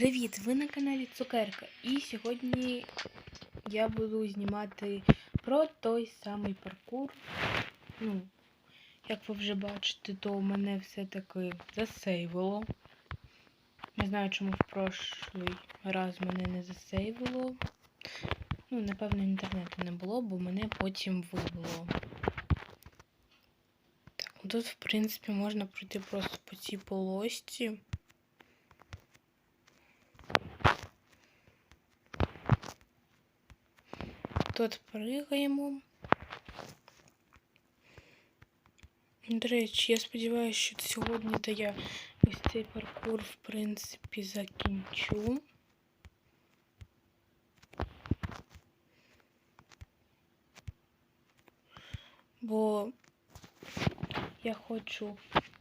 Привіт! Ви на каналі Цукерка. І сьогодні я буду знімати про той самий паркур. Ну, як ви вже бачите, то мене все-таки засейвило. Не знаю, чому в прошлий раз мене не засейвило. Ну, напевно, інтернету не було, бо мене потім вибило. Так, ну тут, в принципі, можна пройти просто по цій полості. Тут пригаємо. До речі, я сподіваюся, що сьогодні то я ось цей паркур, в принципі, закінчу. Бо я хочу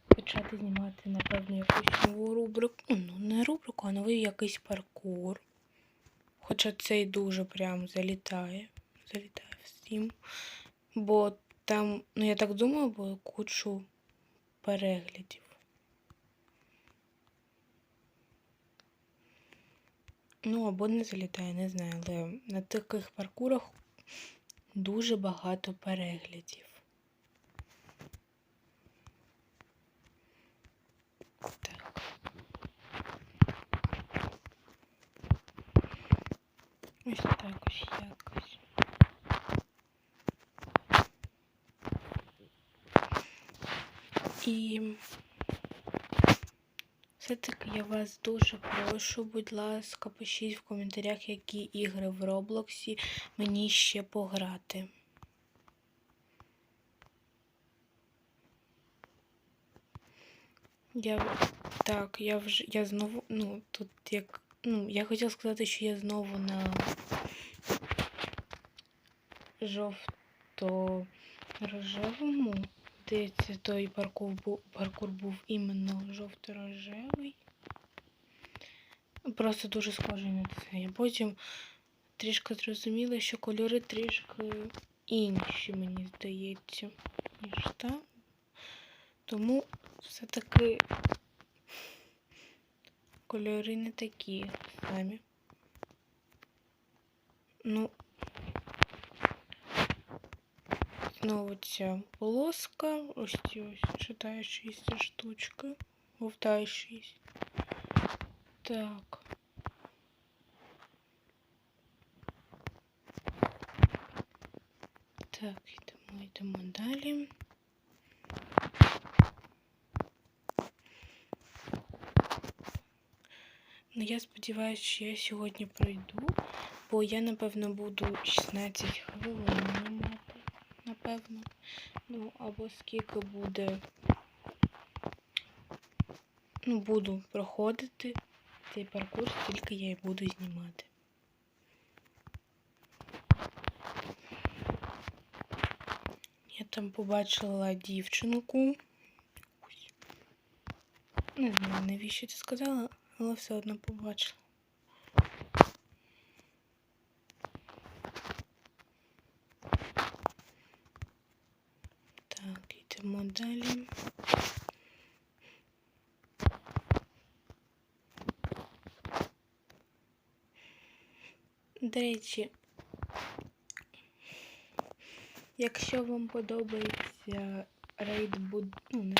почати знімати, напевно, якусь нову рубрику. Ну, не рубрику, а новий якийсь паркур. Хоча цей дуже прям залітає. Залітає всім. Бо там, ну я так думаю, було кучу переглядів. Ну, або не залітає, не знаю, але на таких паркурах дуже багато переглядів. Так. Ось так ось якось. І все-таки я вас дуже прошу, будь ласка, пишіть в коментарях, які ігри в Роблоксі мені ще пограти. Я так, я вже я знову, ну, тут як. Ну, я хотіла сказати, що я знову на жовто-рожевому. Здається, той паркур був, паркур був іменно жовто-рожевий. Просто дуже схожий на це. Я потім трішки зрозуміла, що кольори трішки інші, мені здається, ніж там. Тому все-таки кольори не такі самі. Ну, знову ця полоска, ось ці ось читаючіся штучки, вовтаючіся. Так. Так, йдемо, йдемо далі. Ну, я сподіваюся, що я сьогодні пройду, бо я, напевно, буду 16 хвилин знімати, Напевно. Ну, або скільки буде. Ну, буду проходити цей паркур, стільки я і буду знімати. Я там побачила дівчинку. Не знаю, навіщо ти сказала, але все одно побачила. Так. До речі, якщо вам подобається рейд буд... ну,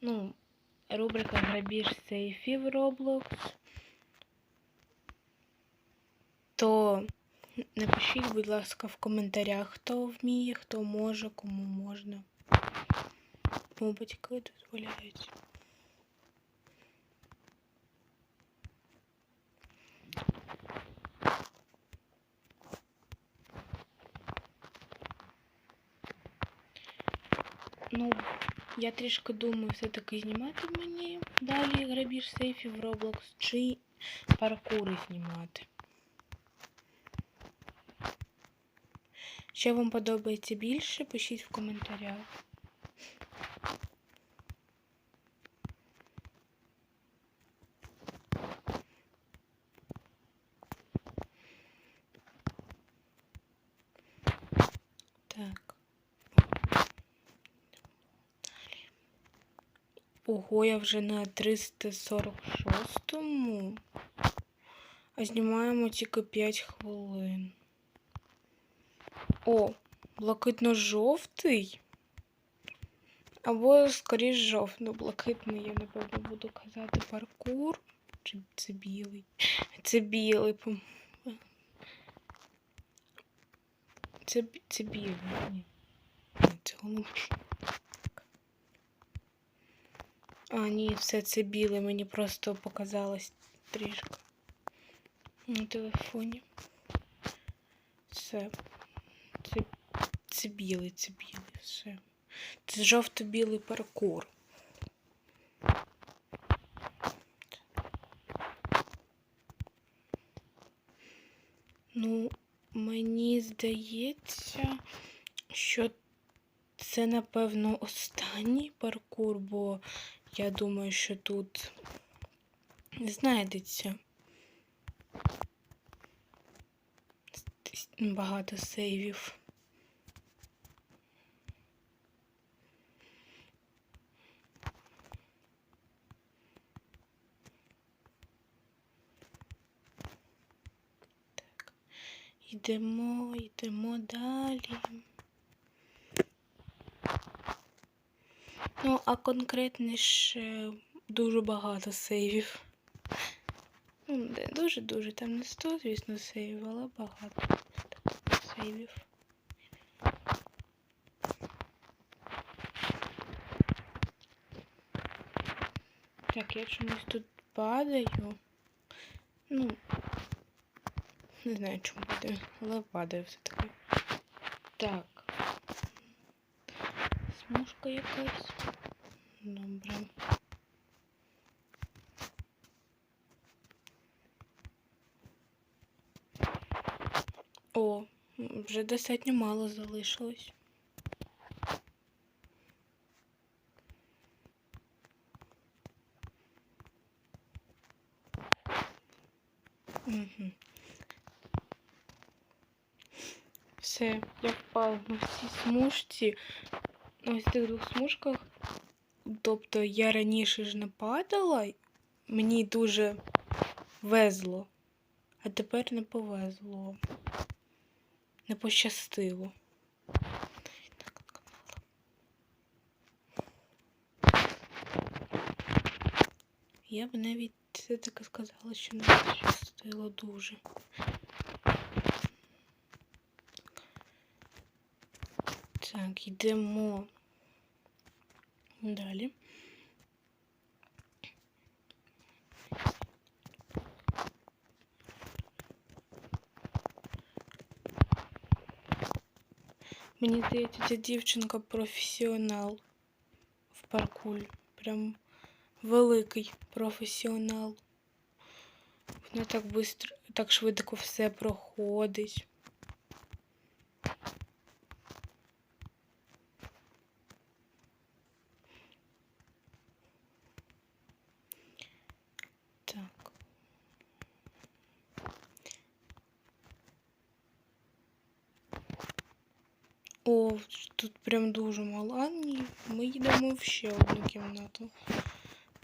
ну, рубрика Грабіж сейфів Roblox, то напишіть, будь ласка, в коментарях, хто вміє, хто може, кому можна. Кому батьки дозволяють. Ну, я трішки думаю, все-таки знімати мені далі грабіж сейфів Roblox чи паркури знімати. Що вам подобається більше, пишіть в коментарях. Так. Ого, я вже на 346-му. А знімаємо тільки 5 хвилин. О, блакитно-жовтий. Або, скоріш, жовт. Ну, блакитний, я напевно буду казати паркур. Чи це білий? Це білий. Це, це білий. Ні, це голубий. А, ні, все це біле, мені просто показалось трішки на телефоні. Все. Це, це білий, це білий, все. Це жовто-білий паркур. Ну, мені здається, що це, напевно, останній паркур, бо я думаю, що тут знайдеться багато сейвів. Так. Йдемо, йдемо далі. Ну, а конкретніше дуже багато сейвів. Ну, дуже-дуже. Там не 100, звісно, сейвів, але багато сейвів. Так, я чомусь тут падаю. Ну, не знаю, чому падаю, але падаю все-таки. Так. Смужка якась. Добре. О, вже достатньо мало залишилось. Все, я впав на всі смужці. Ось цих двох смужках. Тобто я раніше ж не падала, мені дуже везло, а тепер не повезло. Не пощастило. Я б навіть все таки сказала, що не пощастило дуже. Так, йдемо далі. Мені здається, ця дівчинка професіонал в паркуль. Прям великий професіонал. Вона так бистро, так швидко все проходить. Так. О, тут прям дуже мало. А ні, ми йдемо в ще одну кімнату.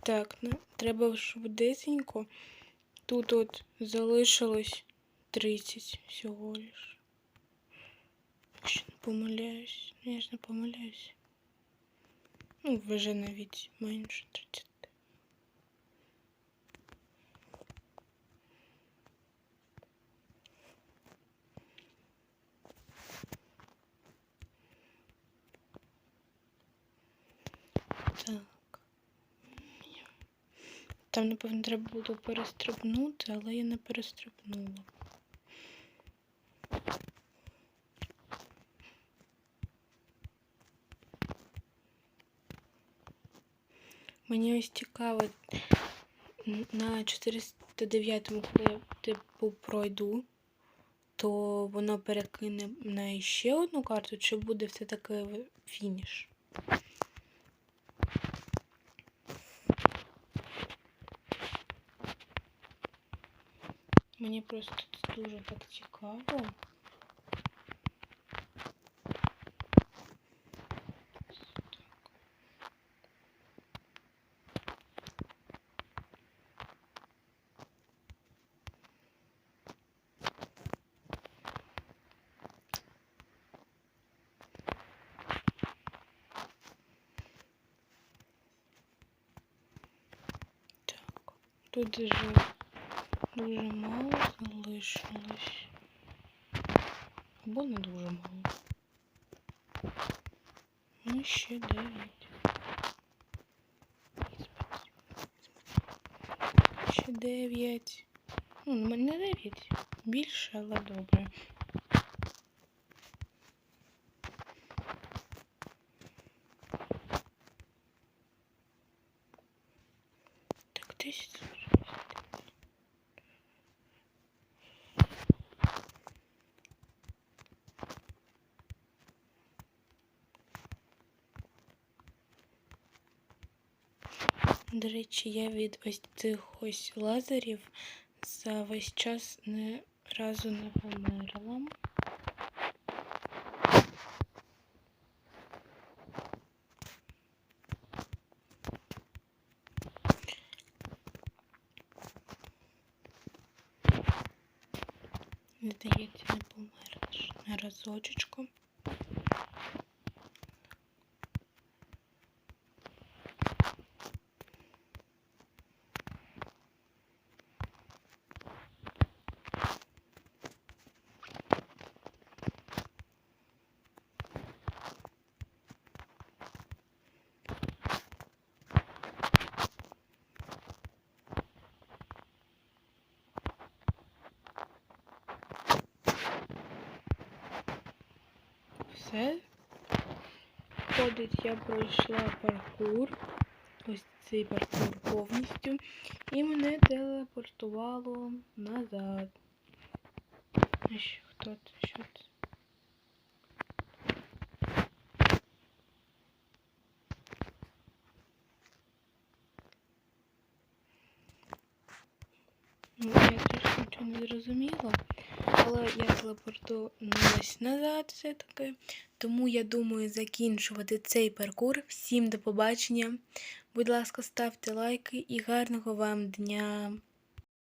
Так, ну, треба швидесенько. Тут от залишилось 30 всього лиш. Якщо не помиляюсь. Ну, Я ж не помиляюсь. Ну, вже навіть менше 30. Так. Там, напевно, треба було перестрибнути, але я не перестрибнула. Мені ось цікаво, на 409-му, коли я типу пройду, то воно перекине на ще одну карту, чи буде все-таки фініш? Мне просто тоже так цікаво. Так, тут же дуже мало залишилось. Або не дуже мало. Ну, ще дев'ять. Ще дев'ять. Ну, не дев'ять. Більше, але добре. Так, десять. До речі, я від ось цих ось лазерів за весь час не разу не померла. Здається, не померла на разочечку. Все. Ходить, я пройшла паркур. Ось цей паркур повністю. І мене телепортувало назад. Що, хто це? Що це? Ну, я теж нічого не зрозуміла. Але я телепортувалась назад все-таки. Тому я думаю закінчувати цей паркур. Всім до побачення. Будь ласка, ставте лайки і гарного вам дня!